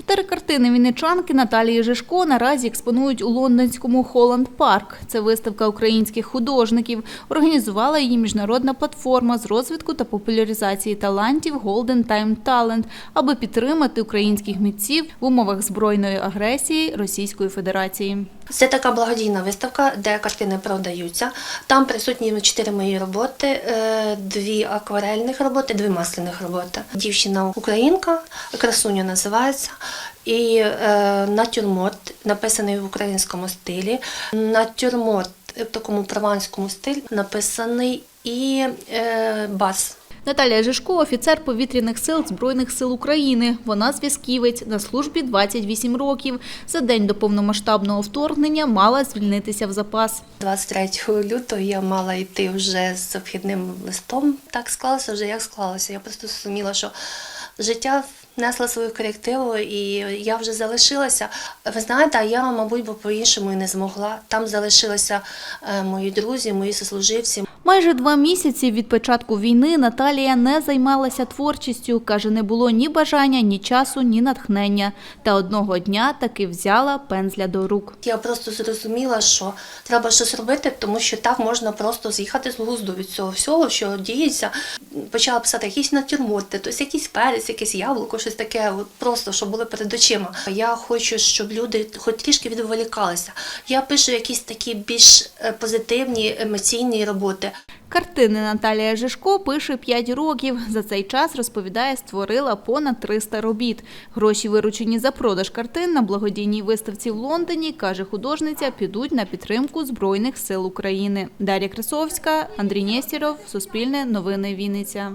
Чотири картини вінничанки Наталії Жишко наразі експонують у лондонському Холланд Парк. Це виставка українських художників. Організувала її міжнародна платформа з розвитку та популяризації талантів Golden Time Talent, аби підтримати українських митців в умовах збройної агресії Російської Федерації. Це така благодійна виставка, де картини продаються. Там присутні чотири мої роботи, е, дві акварельних роботи, дві масляних роботи. Дівчина українка, красуня називається. І е, натюрморт написаний в українському стилі. Натюрморт в такому прованському стилі написаний і е, бас. Наталія Жишко – офіцер повітряних сил Збройних сил України. Вона зв'язківець на службі 28 років. За день до повномасштабного вторгнення мала звільнитися в запас. 23 лютого я мала йти вже з обхідним листом. Так склалося вже як склалося. Я просто зрозуміла, що життя несло свою корективу, і я вже залишилася. Ви знаєте, я, мабуть, бо по-іншому і не змогла. Там залишилися е, мої друзі, мої сослуживці. Майже два місяці від початку війни Наталія не займалася творчістю. Каже, не було ні бажання, ні часу, ні натхнення. Та одного дня таки взяла пензля до рук. Я просто зрозуміла, що треба щось робити, тому що так можна просто з'їхати з глузду від цього всього, що діється. Почала писати якісь натюрморти, тобто якийсь перець, якесь яблуко, щось таке, от просто що було перед очима. Я хочу, щоб люди хоч трішки відволікалися. Я пишу якісь такі більш е, позитивні емоційні роботи. Картини Наталія Жишко пише 5 років. За цей час, розповідає, створила понад 300 робіт. Гроші, виручені за продаж картин на благодійній виставці в Лондоні, каже художниця, підуть на підтримку Збройних сил України. Дар'я Красовська, Андрій Нєстєров, Суспільне, Новини Вінниця.